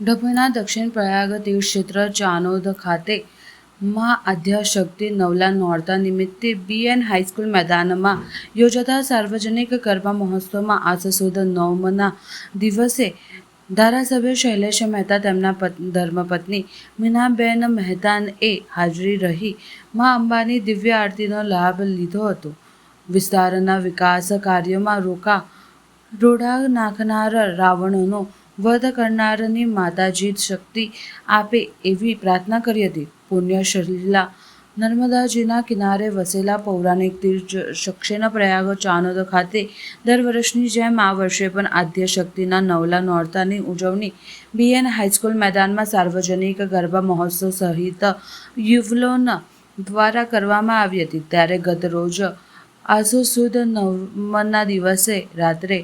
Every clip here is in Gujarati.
ડભોઈના દક્ષિણ પ્રયાગ તીર્થક્ષેત્ર ચાનોદ ખાતે મા આદ્યાશક્તિ નવલા નોરતા નિમિત્તે બીએન હાઈસ્કૂલ મેદાનમાં યોજાતા સાર્વજનિક ગરબા મહોત્સવમાં આજ સુદ નવમના દિવસે ધારાસભ્ય શૈલેષ મહેતા તેમના ધર્મપત્ની મીનાબેન મહેતાએ હાજરી રહી. મા અંબાની દિવ્ય આરતીનો લાભ લીધો હતો. વિસ્તારના વિકાસ કાર્યોમાં રોકા, રોડા નાખનાર રાવણનો વધ કરનારની માતાજી શક્તિ આપે એવી પ્રાર્થના કરી હતી. પુણ્યશલીલા નર્મદાજીના કિનારે વસેલા પૌરાણિક તીર્થ શક્ષેના પ્રયાગ ચાનોદ ખાતે દર વર્ષની જેમ આ વર્ષે પણ આદ્ય શક્તિના નવલા નોરતાની ઉજવણી બીએન હાઈસ્કૂલ મેદાનમાં સાર્વજનિક ગરબા મહોત્સવ સહિત યુવલોન દ્વારા કરવામાં આવી હતી. ત્યારે ગત રોજ આસો સુદ નવમના દિવસે રાત્રે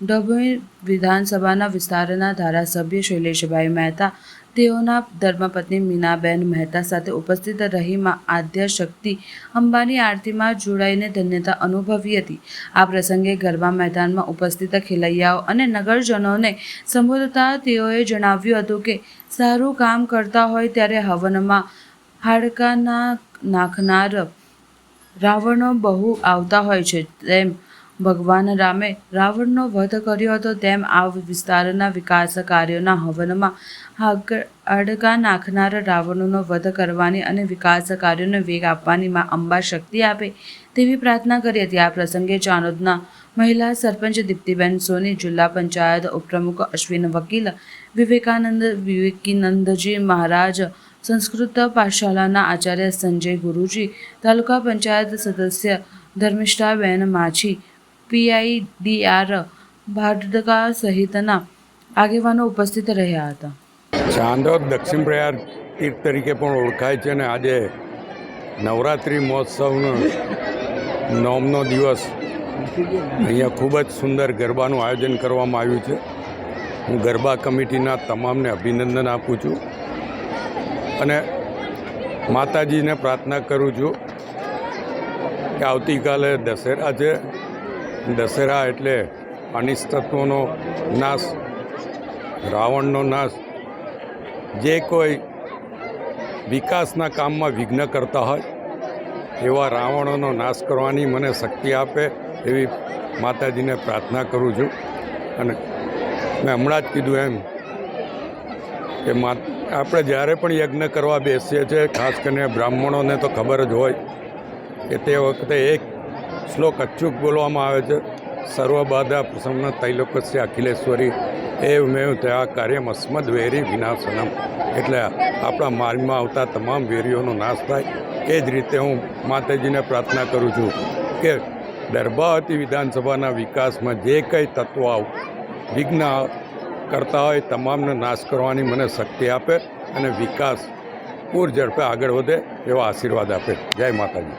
ડભોઈ વિધાનસભાના વિસ્તારના ધારાસભ્ય શૈલેષભાઈ મહેતા, તેઓના ધર્મપત્ની મીનાબેન મહેતા સાથે ઉપસ્થિત રહીમાં આદ્ય શક્તિ અંબાની આરતીમાં જોડાઈને ધન્યતા અનુભવી હતી. આ પ્રસંગે ગરબા મેદાનમાં ઉપસ્થિત ખેલૈયાઓ અને નગરજનોને સંબોધતા તેઓએ જણાવ્યું હતું કે, સારું કામ કરતા હોય ત્યારે હવનમાં હાડકાના નાખનાર રાવણો બહુ આવતા હોય છે. તેમ ભગવાન રામે રાવણનો વધ કર્યો હતો, તેમ આ વિસ્તારના વિકાસ કાર્યોના હવનમાં હાડકાં નાખનાર રાવણનો વધ કરવાની અને વિકાસ કાર્યોને વેગ આપવાની માં અંબા શક્તિ આપે તેવી પ્રાર્થના કરી હતી. આ પ્રસંગે ચાણોદના મહિલા સરપંચ દીપ્તિબેન સોની, જિલ્લા પંચાયત ઉપપ્રમુખ અશ્વિન વકીલ વિવેકાનંદ વિવેકીનંદજી મહારાજ સંસ્કૃત પાઠશાળાના આચાર્ય સંજય ગુરુજી, તાલુકા પંચાયત સદસ્ય ધર્મિષ્ઠાબેન માછી, પીઆઈડીઆર ભાડકા સહિતના આગેવાનો ઉપસ્થિત રહ્યા હતા. ચાંદોદ દક્ષિણ પ્રયાગ તીર્થ તરીકે પણ ઓળખાય છે અને આજે નવરાત્રિ મહોત્સવનો નોમનો દિવસ અહીંયા ખૂબ જ સુંદર ગરબાનું આયોજન કરવામાં આવ્યું છે. હું ગરબા કમિટીના તમામને અભિનંદન આપું છું. અને માતાજીને પ્રાર્થના કરું છું કે આવતીકાલે દશેરા છે દશેરા એટલે અનિષ્ટત્વનો નાશ, રાવણનો નાશ, જે કોઈ વિકાસના કામમાં વિઘ્ન કરતા હોય, એવા રાવણોનો નાશ કરવાની મને શક્તિ આપે એવી માતાજીને પ્રાર્થના કરું છું. અને મેં હમણાં જ કીધું એમ કે મા આપણે જ્યારે પણ યજ્ઞ કરવા બેસીએ છીએ, ખાસ કરીને બ્રાહ્મણોને તો ખબર જ હોય કે તે વખતે એક શ્લોક અચૂક બોલવામાં આવે છે, સર્વબાધા પ્રસન્ન તૈલોકસ્ય અખિલેશ્વરી એ મેં ત્યાં કાર્યમ અસ્મદ વેરી વિનાશનમ. એટલે આપણા માર્ગમાં આવતા તમામ વેરીઓનો નાશ થાય. એ જ રીતે હું માતાજીને પ્રાર્થના કરું છું કે દરબાવતી વિધાનસભાના વિકાસમાં જે કંઈ તત્વો આવ, વિઘ્ન કરતા હોય તમામને નાશ કરવાની મને શક્તિ આપે અને વિકાસ પૂર ઝડપે આગળ વધે એવા આશીર્વાદ આપે. જય માતાજી.